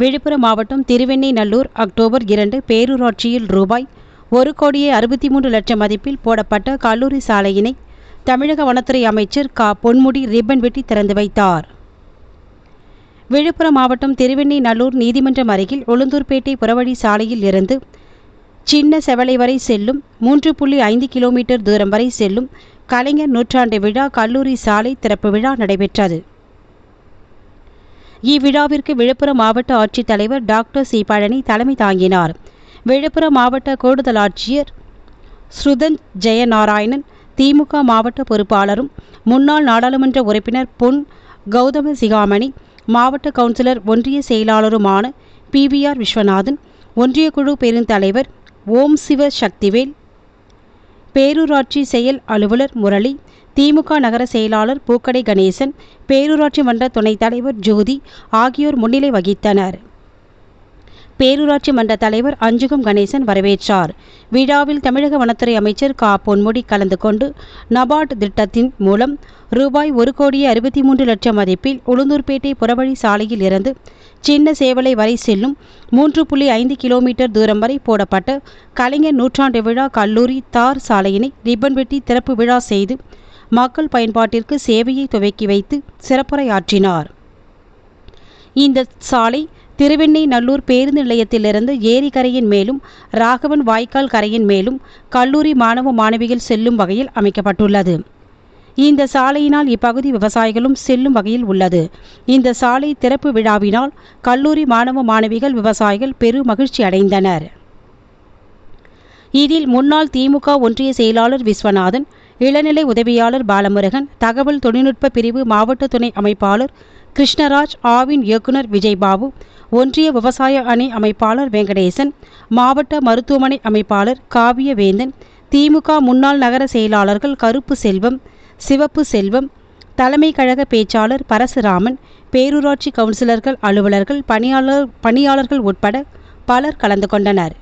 விழுப்புரம் மாவட்டம் திருவெண்ணெய்நல்லூர் அக்டோபர் இரண்டு பேரூராட்சியில் ரூபாய் ஒரு கோடியே அறுபத்தி மூன்று லட்சம் மதிப்பில் போடப்பட்ட கல்லூரி சாலையினை தமிழக வனத்துறை அமைச்சர் கா. பொன்முடி ரிப்பன் வெட்டி திறந்து வைத்தார். விழுப்புரம் மாவட்டம் திருவெண்ணெய்நல்லூர் நீதிமன்றம் அருகில் உளுந்தூர்பேட்டை புறவழி சாலையில் இருந்து சின்ன செவலை வரை செல்லும் மூன்று புள்ளி ஐந்து கிலோமீட்டர் தூரம் வரை செல்லும் கலைஞர் நூற்றாண்டு விழா கல்லூரி சாலை திறப்பு விழா நடைபெற்றது. இவ்விழாவிற்கு விழுப்புரம் மாவட்ட ஆட்சித்தலைவர் டாக்டர் சி பழனி தலைமை தாங்கினார். விழுப்புரம் மாவட்ட கூடுதல் ஆட்சியர் ஸ்ருதன் ஜெயநாராயணன் திமுக மாவட்ட பொறுப்பாளரும் முன்னாள் நாடாளுமன்ற உறுப்பினர் பொன் கௌதம சிகாமணி மாவட்ட கவுன்சிலர் ஒன்றிய செயலாளருமான பிவிஆர் விஸ்வநாதன் ஒன்றிய குழு பெருந்தலைவர் ஓம் சிவ சக்திவேல் பேரூராட்சி செயல் அலுவலர் முரளி திமுக நகர செயலாளர் பூக்கடை கணேசன் பேரூராட்சி மன்ற துணைத் தலைவர் ஜோதி ஆகியோர் முன்னிலை வகித்தனர். பேரூராட்சி மன்ற தலைவர் அஞ்சுகம் கணேசன் வரவேற்றார். விழாவில் தமிழக வனத்துறை அமைச்சர் கா. பொன்முடி கலந்து கொண்டு நபார்டு திட்டத்தின் மூலம் ரூபாய் ஒரு கோடியே அறுபத்தி மூன்று லட்சம் மதிப்பில் உளுந்தூர்பேட்டை புறவழி சாலையில் இருந்து சின்ன சேவலை வரை செல்லும் மூன்று புள்ளி ஐந்து கிலோமீட்டர் தூரம் வரை போடப்பட்ட கலைஞர் நூற்றாண்டு விழா கல்லூரி தார் சாலையினை ரிப்பன் வெட்டி திறப்பு விழா செய்து மக்கள் பயன்பாட்டிற்கு சேவையை துவக்கி வைத்து சிறப்புரையாற்றினார். இந்த சாலை திருவெண்ணெய்நல்லூர் பேருந்து நிலையத்திலிருந்து ஏரிக்கரையின் மேலும் ராகவன் வாய்க்கால் கரையின் மேலும் கல்லூரி மாணவ மாணவிகள் செல்லும் வகையில் அமைக்கப்பட்டுள்ளது. இந்த சாலையினால் இப்பகுதி விவசாயிகளும் செல்லும் வகையில் உள்ளது. இந்த சாலை திறப்பு விழாவினால் கல்லூரி மாணவ மாணவிகள் விவசாயிகள் பெரு மகிழ்ச்சி அடைந்தனர். இதில் முன்னாள் திமுக ஒன்றிய செயலாளர் விஸ்வநாதன் இளநிலை உதவியாளர் பாலமுருகன் தகவல் தொழில்நுட்ப பிரிவு மாவட்ட துணை அமைப்பாளர் கிருஷ்ணராஜ் ஆவின் இயக்குனர் விஜய்பாபு ஒன்றிய விவசாய அணி அமைப்பாளர் வெங்கடேசன் மாவட்ட மருத்துவமனை அமைப்பாளர் காவியவேந்தன் திமுக முன்னாள் நகர செயலாளர்கள் கருப்பு செல்வம் சிவப்பு செல்வம் தலைமை கழக பேச்சாளர் பரசுராமன் பேரூராட்சி கவுன்சிலர்கள் அலுவலர்கள் பணியாளர் பணியாளர்கள் உட்பட பலர் கலந்து கொண்டனர்.